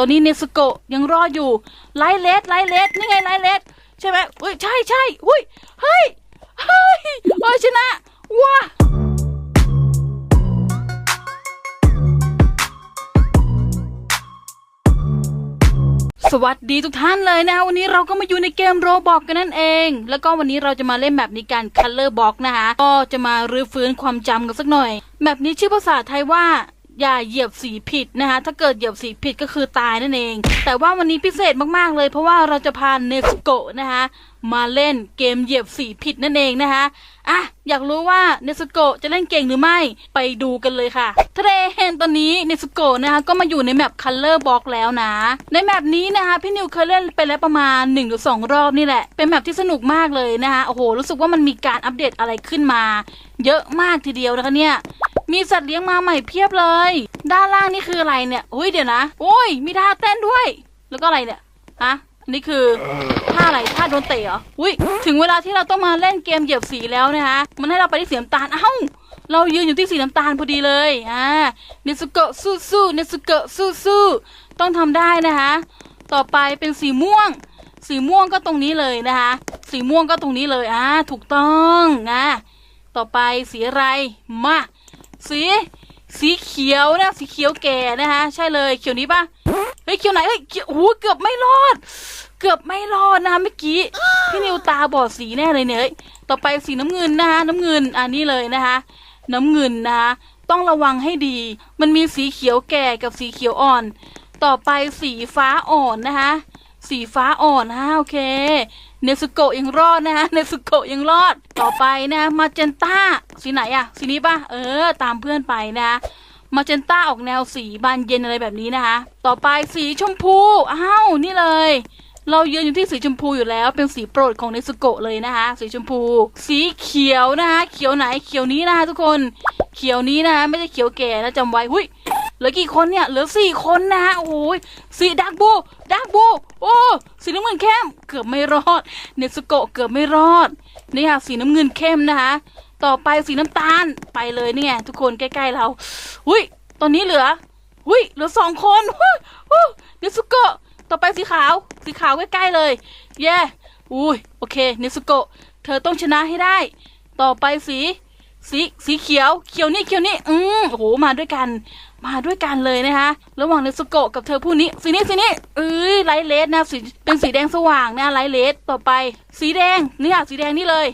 ตัวนี้เนสโกะยังรอดอยู่ไลเลสไลเลสนี่ไงไลเลสใช่ไหมเฮ้ยใช่ใช่อุ้ยเฮ้ยเฮ้ยเฮ้ชนะว้าสวัสดีทุกท่านเลยนะวันนี้เราก็มาอยู่ในเกมโรบอกกันนั่นเอง แล้วก็วันนี้เราจะมาเล่นแบบนี้กัน Color Box นะคะก็จะมารื้อฟื้นความจำกันสักหน่อย แบบนี้ชื่อภาษาไทยว่า อย่าเหยียบสีผิดนะคะ ถ้าเกิดเหยียบสีผิดก็คือตายนั่นเอง แต่ว่าวันนี้พิเศษมากๆเลย เพราะว่าเราจะพาเนสโกะนะคะมาเล่นเกมเหยียบสีผิดนั่นเองนะคะอะอยากรู้ว่าเนสโกะจะเล่นเก่งหรือไม่ไปดูกันเลยค่ะทะเลเห็นตอนนี้เนสโกะนะคะก็มาอยู่ในแมป Color Box แล้วนะ ในแมปนี้นะคะพี่นิวเคยเล่นไปแล้วประมาณ1นหรือสรอบนี่แหละ เป็นแมปที่สนุกมากเลยนะคะโอ้โหรู้สึกว่ามันมีการอัปเดตอะไรขึ้นมา เยอะมากทีเดียวนะคะเนี่ย มีสัตว์เลี้ยงมาใหม่เพียบเลย ด้านล่างนี่คืออะไรเนี่ยอุ้ยเดี๋ยวนะโอ้ยมีท่าเต้นด้วย แล้วก็อะไรเนี่ยฮะอันนี้คือท่าอะไรท่าโดนเตะเหรออุ้ยถึงเวลาที่เราต้องมาเล่นเกมเหยียบสีแล้วนะคะมันให้เราไปที่สีน้ำตาลเอ้าเรายืนอยู่ที่สีน้ำตาลพอดีเลยอ่าเนสุโกะสู้สู้เนสุโกะสู้สู้ต้องทำได้นะคะต่อไปเป็นสีม่วง สีม่วงก็ตรงนี้เลยนะคะ สีม่วงก็ตรงนี้เลยอ่าถูกต้องนะต่อไปสีอะไรมา สีสีเขียวนะสีเขียวแก่นะคะใช่เลยเขียวนี้ปะเฮ้ยเขียวไหนเฮ้ยเขียวโอ้โหเกือบไม่รอด เกือบไม่รอดนะคะเมื่อกี้พี่นิวตาบอดสีแน่เลยเนี่ยต่อไปสีน้ำเงินนะคะน้ำเงินอันนี้เลยนะคะ น้ำเงินนะคะต้องระวังให้ดี มันมีสีเขียวแก่กับสีเขียวอ่อน ต่อไปสีฟ้าอ่อนนะคะสีฟ้าอ่อนนะโอเค เนสุโกะยังรอดนะคะเนสุโกะยังรอด ต่อไปนะมาเจนต้าสีไหนอะสีนี้ปะเออ ตามเพื่อนไปนะคะมาเจนต้าออกแนวสีบานเย็นอะไรแบบนี้นะคะ ต่อไปสีชมพู อ้าว นี่เลย เราเยือนอยู่ที่สีชมพูอยู่แล้ว เป็นสีโปรดของเนสุโกะเลยนะคะ สีชมพู สีเขียวนะคะ เขียวไหน เขียวนี้นะคะทุกคน เขียวนี้นะคะไม่ใช่เขียวแก่นะจำไว้ หุย เหลือกี่คนเนี่ย เหลือสี่คนนะฮะ โอ้ยสีดักบู ดักบู โอ้ สีน้ำเงินเข้ม เกือบไม่รอด เนสโกเกือบไม่รอด นี่ค่ะ สีน้ำเงินเข้มนะคะ ต่อไปสีน้ำตาล ไปเลยนี่ไงทุกคนใกล้ๆเราหุยตอนนี้เหลือหุยเหลือสองคนเนสโกต่อไปสีขาว สีขาวใกล้ๆเลย เย้อุ้ย โอเค เนสโกเธอต้องชนะให้ได้ ต่อไปสี สีสีเขียว เขียวนี่เขียวนี่อืมโอ้โหมาด้วยกัน มาด้วยกันเลยนะคะระหว่างเนสโกะกับเธอผู้นี้สีนี้สีนี้เอ้ยไลท์เลสนะสีเป็นสีแดงสว่างนะไลท์เลสต่อไป สีแดงนี่ยสีแดงนี่เลย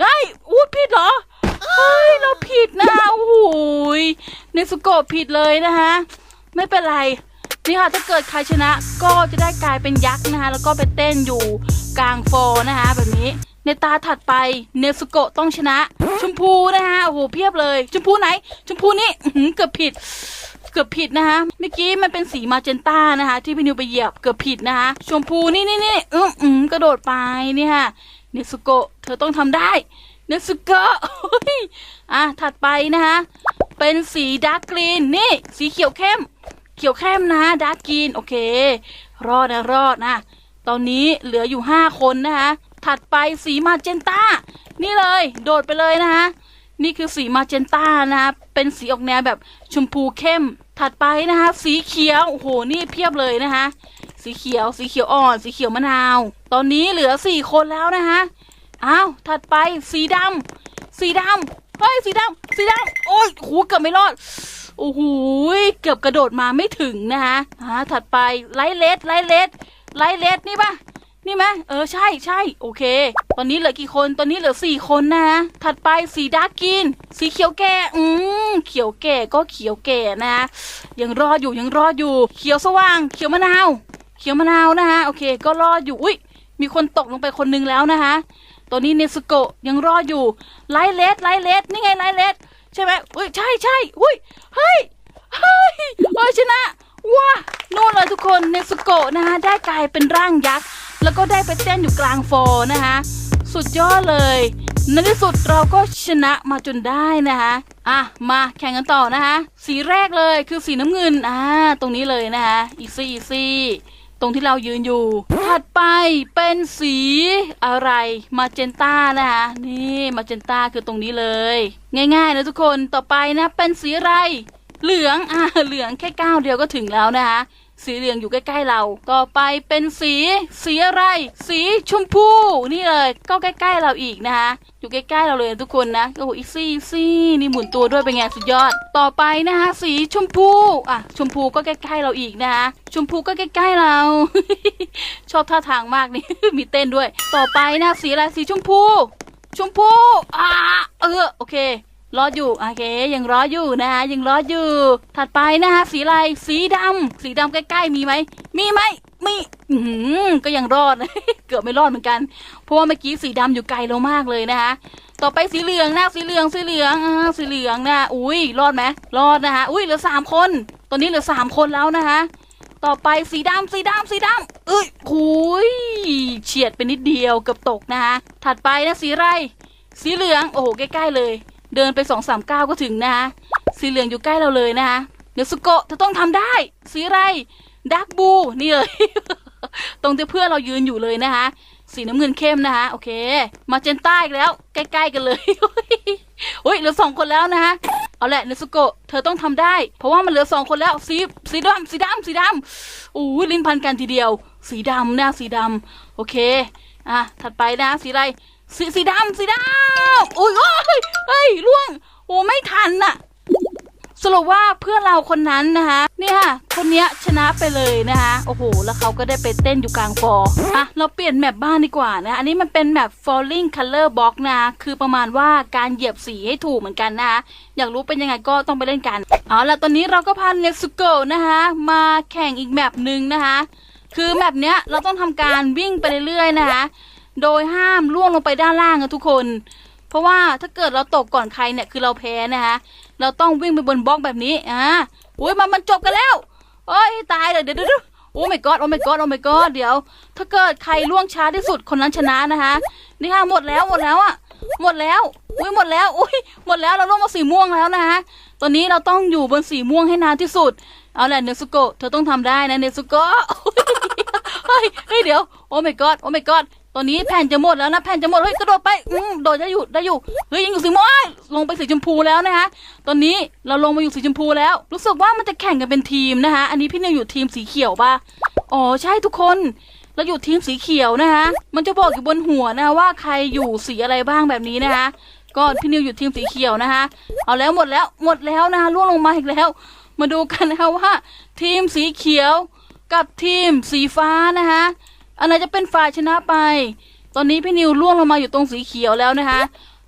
เฮ้ยอู้ผิดเหรอเฮ้ยเราผิดนะโอ้โหเนสโกะผิดเลยนะคะไม่เป็นไรนี่ค่ะถ้าเกิดใครชนะก็จะได้กลายเป็นยักษ์นะคะแล้วก็ไปเต้นอยู่กลางโฟนะคะแบบนี้ ในตาถัดไปเนสุโกะต้องชนะ ชมพูนะคะโอ้โหเพียบเลย ชมพูไหน ชมพูนี่เกือบผิด เกือบผิดนะคะเมื่อกี้มันเป็นสีมาเจนต้านะคะ ที่พี่นิวไปเหยียบเกือบผิดนะคะชมพูนี่นี่นี่อืมอืมกระโดดไปนี่ค่ะเนสุโกะเธอต้องทำได้เนสุโกะเฮ้ยอะถัดไปนะคะเป็นสีดาร์กกรีนนี่ สีเขียวเข้ม เขียวเข้มนะดาร์กกรีนโอเค รอดนะรอดนะตอนนี้เหลืออยู่ห้าคนนะคะ ถัดไปสีมาเจนต้า นี่เลย โดดไปเลยนะคะนี่คือสีมาเจนต้านะคะเป็นสีออกแนวแบบชมพูเข้ม ถัดไปนะคะ สีเขียวโอ้โหนี่เพียบเลยนะคะ สีเขียว สีเขียวอ่อน สีเขียวมะนาว ตอนนี้เหลือสี่คนแล้วนะคะอ้าวถัดไปสีดำสีดำเฮ้ยสีดำสีดำโอ้ยโหเกือบไม่รอดโอ้โหเกือบกระโดดมาไม่ถึงนะคะอ่าถัดไปไลท์เลสไลท์เลสไลท์เลสนี่ปะ นี่ไหมเออใช่ใช่โอเค ตอนนี้เหลือกี่คนตอนนี้เหลือสี่คนนะ ถัดไปสีดาร์กกรีนสีเขียวแก่อืมเขียวแก่ก็เขียวแก่นะ ยังรอดอยู่ยังรอดอยู่ เขียวสว่าง เขียวมะนาว เขียวมะนาวนะคะโอเค ก็รอดอยู่อุ้ยมีคนตกลงไปคนนึงแล้วนะคะตอนนี้เนสโกะยังรอดอยู่ไลท์เลสไลท์เลสนี่ไงไลท์เลสใช่ไหมอุ้ยใช่ใช่อุ้ยเฮ้ยเฮ้ยเอ้ยชนะว้าโน่นเลยทุกคนเนสโกะนะคะได้กลายเป็นร่างยักษ์ แล้วก็ได้ไปเต้นอยู่กลางโฟนะคะ สุดยอดเลยในที่สุดเราก็ชนะมาจนได้นะคะอะมาแข่งกันต่อนะคะ สีแรกเลยคือสีน้ำเงินอ่าตรงนี้เลยนะคะอีซี่อีซี่ตรงที่เรายืนอยู่ ถัดไปเป็นสีอะไร มาเจนต้านะคะ นี่มาเจนต้าคือตรงนี้เลย ง่ายๆนะทุกคน ต่อไปนะ เป็นสีอะไร เหลือง อ่า เหลืองแค่ก้าวเดียวก็ถึงแล้วนะคะ สีเหลืองอยู่ใกล้ๆเรา ต่อไปเป็นสี สีอะไร สีชมพูนี่เลย ก็ใกล้ๆเราอีกนะคะอยู่ใกล้ๆเราเลยทุกคนนะโอ้โหอีซี่ซี่นี่หมุนตัวด้วยเป็นไงสุดยอด ต่อไปนะคะสีชมพูอะชมพูก็ใกล้ๆเราอีกนะคะชมพูก็ใกล้ๆเรา ชอบท่าทางมากนี่มีเต้นด้วย ต่อไปนะสีอะไรสีชมพู ชมพูอ่าเออโอเค รออยู่โอเคยังรออยู่นะฮะยังรออยู่ ถัดไปนะฮะสีอะไรสีดำสีดำใกล้ๆมีไหมมีไหมมีอือหือก็ยังรอด เกือบไม่รอดเหมือนกันเพราะว่าเมื่อกี้สีดำอยู่ไกลเรามากเลยนะคะต่อไปสีเหลืองนะสีเหลืองสีเหลืองสีเหลืองนะอุ้ยรอดไหมรอดนะคะอุ้ยเหลือสามคน ตอนนี้เหลือสามคนแล้วนะคะต่อไปสีดำสีดำสีดำเอ้ยหุยเฉียดไปนิดเดียวเกือบตกนะคะถัดไปนะสีไร สีเหลือง โอ้โห ใกล้ ๆ เลย เดินไปสองสามก้าวก็ถึงนะคะสีเหลืองอยู่ใกล้เราเลยนะคะเดี๋ยวสุโกะเธอต้องทำได้ สีอะไรดักบูนี่เลย ตรงที่เพื่อนเรายืนอยู่เลยนะคะ สีน้ำเงินเข้มนะคะโอเค มาเจนใต้อีกแล้ว ใกล้ๆกันเลยโอ้ยเหลือสองคนแล้วนะคะเอาแหละเนสุโกะเธอต้องทำได้ เพราะว่ามันเหลือสองคนแล้วสีสีดำสีดำสีดำอู้ลิ้นพันกันทีเดียว สีดำนะสีดำโอเคอะถัดไปนะสีอะไร สีสีดำสีดำอุ้ยโอ้ยเฮ้ยล่วง โอ้ไม่ทันน่ะสรุปว่าเพื่อนเราคนนั้นนะคะเนี่ยค่ะ คนเนี้ยชนะไปเลยนะคะโอ้โห แล้วเขาก็ได้ไปเต้นอยู่กลางฟอร์อะเราเปลี่ยนแมปบ้านดีกว่านะอันนี้มันเป็นแมป falling color box นะคือประมาณว่าการเหยียบสีให้ถูกเหมือนกันนะคะอยากรู้เป็นยังไงก็ต้องไปเล่นกันเอาละตอนนี้เราก็พาเนสุโกะนะคะมาแข่งอีกแมปหนึ่งนะคะคือแมปเนี้ยเราต้องทำการวิ่งไปเรื่อยๆนะคะ โดยห้ามล่วงลงไปด้านล่างอะทุกคน เพราะว่าถ้าเกิดเราตกก่อนใครเนี่ยคือเราแพ้นะคะเราต้องวิ่งไปบนบล็อกแบบนี้อ่าอุ้ยมันมันจบกันแล้วโอ้ยตายเลยเดี๋ยวเดี๋ยวเดี๋ยวโอ้ my god โอ้ my god โอ้ my god เดี๋ยว ถ้าเกิดใครล่วงช้าที่สุดคนนั้นชนะนะคะนี่ค่ะหมดแล้วหมดแล้วอะหมดแล้วอุ้ยหมดแล้วอุ้ยหมดแล้วเราล่วงมาสีม่วงแล้วนะคะตอนนี้เราต้องอยู่บนสีม่วงให้นานที่สุดเอาแหละเนสุโกะเธอต้องทำได้นะเนสุโกะเฮ้ยเดี๋ยวโอ้ my god โอ้ my god ตอนนี้แผ่นจะหมดแล้วนะแผ่นจะหมดเฮ้ยกระโดดไปอืมโดดได้อยู่ได้อยู่เฮ้ยยังอยู่สีม่วงลงไปสีชมพูแล้วนะคะตอนนี้เราลงมาอยู่สีชมพูแล้ว รู้สึกว่ามันจะแข่งกันเป็นทีมนะคะ อันนี้พี่นิวอยู่ทีมสีเขียวป่ะอ๋อใช่ทุกคนเราอยู่ทีมสีเขียวนะคะมันจะบอกอยู่บนหัวนะคะว่าใครอยู่สีอะไรบ้างแบบนี้นะคะก็พี่นิวอยู่ทีมสีเขียวนะคะเอาแล้วหมดแล้วหมดแล้วนะคะล่วงลงมาอีกแล้ว มาดูกันนะคะว่า ทีมสีเขียวกับทีมสีฟ้านะคะ อันไหนจะเป็นฝ่ายชนะไป ตอนนี้พี่นิวล่วงลงมาอยู่ตรงสีเขียวแล้วนะคะ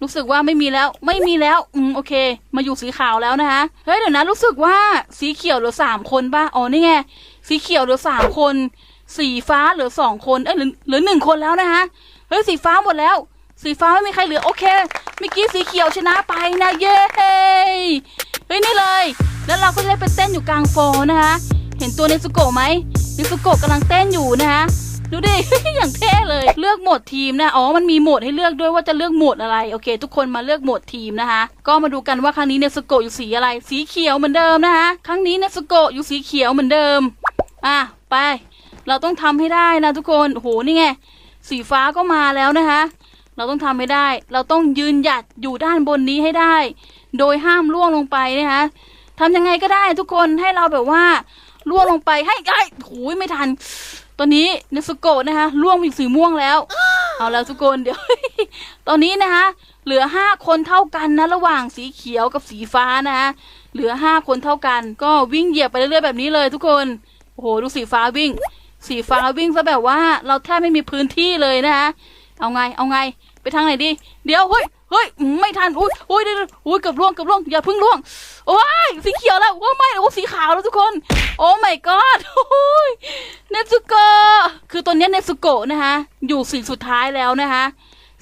รู้สึกว่าไม่มีแล้ว ไม่มีแล้ว อืม โอเค มาอยู่สีขาวแล้วนะคะ เฮ้ย เดี๋ยวนะ รู้สึกว่าสีเขียวเหลือสามคนป่ะ อ๋อ นี่ไง สีเขียวเหลือสามคน สีฟ้าเหลือสองคน เอ้ย เหลือเหลือหนึ่งคนแล้วนะคะ เฮ้ย สีฟ้าหมดแล้ว สีฟ้าไม่มีใครเหลือ โอเค เมื่อกี้สีเขียวชนะไปนะ เย้ เฮ้ย นี่เลย แล้วเราก็ได้ไปเต้นอยู่กลางโฟนะคะ เห็นตัวเนซุโกะไหมเนซุโกะกำลังเต้นอยู่นะคะ ดูดิ อย่างเท่เลย เลือกโหมดทีมนะ อ๋อ มันมีโหมดให้เลือกด้วยว่าจะเลือกโหมดอะไร โอเค ทุกคนมาเลือกโหมดทีมนะคะ ก็มาดูกันว่าครั้งนี้เนซุโกอยู่สีอะไร สีเขียวเหมือนเดิมนะคะ ครั้งนี้เนซุโกอยู่สีเขียวเหมือนเดิม อะ ไป เราต้องทำให้ได้นะทุกคน โอ้โห นี่ไง สีฟ้าก็มาแล้วนะคะ เราต้องทำให้ได้ เราต้องยืนหยัดอยู่ด้านบนนี้ให้ได้ โดยห้ามล่วงลงไปนะคะทำยังไงก็ได้ทุกคนให้เราแบบว่าล่วงลงไปให้ไอ้โอ้ยไม่ทัน ตอนนี้เนสโกะนะคะล่วงไปสีม่วงแล้ว เอาแล้วทุกคนเดี๋ยว ตอนนี้นะคะเหลือห้าคนเท่ากันนะระหว่างสีเขียวกับสีฟ้านะคะเหลือห้าคนเท่ากัน ก็วิ่งเหยียบไปเรื่อยๆแบบนี้เลย ทุกคนโอ้โหดูสีฟ้าวิ่ง สีฟ้าวิ่งซะแบบว่าเราแทบไม่มีพื้นที่เลยนะคะเอาไงเอาไงไปทางไหนดี เดี๋ยวเฮ้ย เฮ้ยไม่ทันอุ้ยอุ้ยเดี๋ยวเดี๋ยวอุ้ยเกือบล่วงเกือบล่วงอย่าเพิ่งล่วงโอ้ยสีเขียวแล้วโอ้ไม่โอ้สีขาวแล้วทุกคน โอ้ my god โอ้ยเนซุโกะคือตอนนี้เนซุโกะนะคะอยู่สีสุดท้ายแล้วนะคะ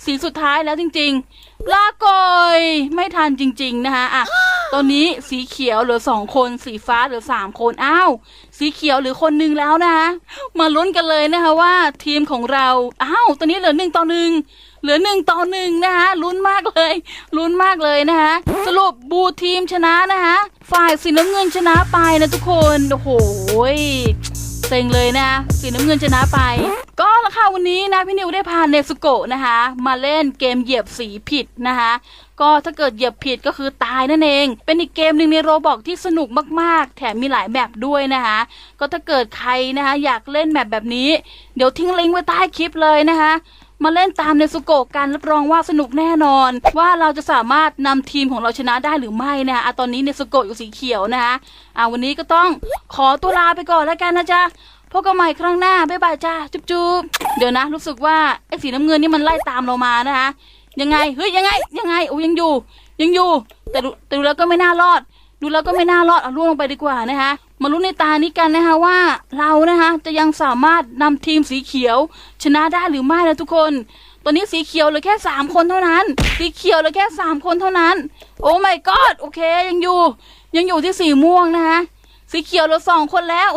สีสุดท้ายแล้วจริง ๆ ลาก่อยไม่ทันจริง ๆ นะคะอะตอนนี้สีเขียวเหลือสองคน สีฟ้าเหลือสามคนอ้าวสีเขียวเหลือคนหนึงแล้วนะคะมาลุ้นกันเลยนะคะว่าทีมของเราอ้าวตอนนี้เหลือหนึ่งต่อหนึ่ง เหลือหนึ่งต่อหนึ่งนะคะลุ้นมากเลยลุ้นมากเลยนะคะสรุปบูทีมชนะนะคะฝ่ายสีน้ำเงินชนะไปนะทุกคนโอ้โหเซ็งเลยนะสีน้ำเงินชนะไป ก็ละค่ะวันนี้นะพี่นิวได้พาเนสโกะนะคะ มาเล่นเกมเหยียบสีผิดนะคะก็ถ้าเกิดเหยียบผิดก็คือตายนั่นเอง เป็นอีกเกมหนึ่งในโรบอกที่สนุกมากๆ แถมมีหลายแบบด้วยนะคะ ก็ถ้าเกิดใครนะคะอยากเล่นแบบแบบนี้ เดี๋ยวทิ้งลิงก์ไว้ใต้คลิปเลยนะคะ มาเล่นตามเนสุโกะกันรับรองว่าสนุกแน่นอน ว่าเราจะสามารถนำทีมของเราชนะได้หรือไม่นะคะตอนนี้เนสุโกะอยู่สีเขียวนะคะอะวันนี้ก็ต้องขอตัวลาไปก่อนแล้วกันนะจ๊ะพบกันใหม่ครั้งหน้า บ๊ายบายจ้า จุ๊บจุ๊บเดี๋ยวนะ รู้สึกว่า ไอ้สีน้ำเงินนี่มันไล่ตามเรามานะคะ ยังไง เฮ้ย ยังไง ยังไง โอ้ยังอยู่ ยังอยู่ แต่ดูแต่ดูแล้วก็ไม่น่ารอด ดูแล้วก็ไม่น่ารอดเอาล่วงลงไปดีกว่านะคะ มาลุ้นในตานี้กันนะคะว่าเรานะคะจะยังสามารถนำทีมสีเขียว ชนะได้หรือไม่นะทุกคน ตอนนี้สีเขียวเหลือแค่สามคนเท่านั้น สีเขียวเหลือแค่สามคนเท่านั้น โอ้ my god โอเคยังอยู่ ยังอยู่ที่สีม่วงนะคะสีเขียวเหลือสองคนแล้ว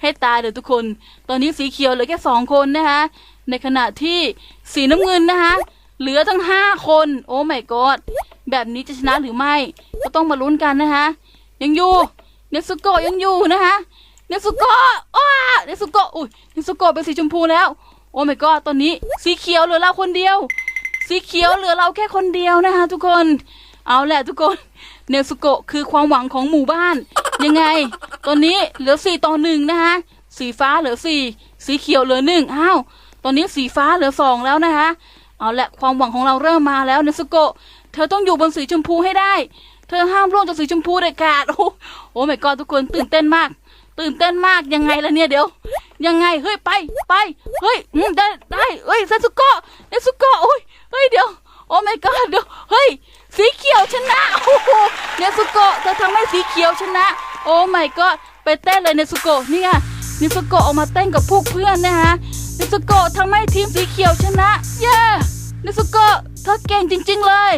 ให้ตายเดี๋ยวทุกคน ตอนนี้สีเขียวเหลือแค่สองคนนะคะในขณะที่สีน้ำเงินนะคะเหลือทั้งห้าคน โอ้ my god แบบนี้จะชนะหรือไม่ ก็ต้องมาลุ้นกันนะคะ ยังอยู่ เนสุโกะยังอยู่นะคะ เนสุโกะอ้าเนสุโกะอุ้ยเนสุโกะเป็นสีชมพูแล้ว โอ้ my god ตอนนี้สีเขียวเหลือเราคนเดียว สีเขียวเหลือเราแค่คนเดียวนะคะ ทุกคน เอาแหละทุกคน เนสุโกะคือความหวังของหมู่บ้าน ยังไง ตอนนี้เหลือสี่ต่อหนึ่งนะคะ สีฟ้าเหลือสี่ สีเขียวเหลือหนึ่งอ้าว ตอนนี้สีฟ้าเหลือสองแล้วนะคะ เอาละความหวังของเราเริ่มมาแล้วเนสุโกะ เธอต้องอยู่บนสีชมพูให้ได้ เธอห้ามร่วงจากสีชมพูเด็ดขาด โอ้โอ้ไม่กอทุกคนตื่นเต้นมาก ตื่นเต้นมากยังไงล่ะเนี่ยเดี๋ยว ยังไงเฮ้ยไปไปเฮ้ยอืมได้ได้เฮ้ยเซซุโกะเนสุโกะโอ้ยเฮ้ยเดี๋ยว โอ้ไม่กอเดี๋ยวเฮ้ยสีเขียวชนะโอ้โหเนสุโกะเธอทำให้สีเขียวชนะ โอ้ไม่กอไปเต้นเลยเนสุโกะเนี่ยเนสุโกะออกมาเต้นกับพวกเพื่อนนะฮะเนสุโกะทำให้ทีมสีเขียวชนะ เย้เนสุโกะเธอเก่งจริง ๆ เลย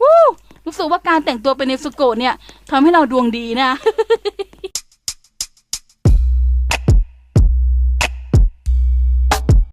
วู้รู้สึกว่าการแต่งตัวเป็นเนสโกะเนี่ยทำให้เราดวงดีนะ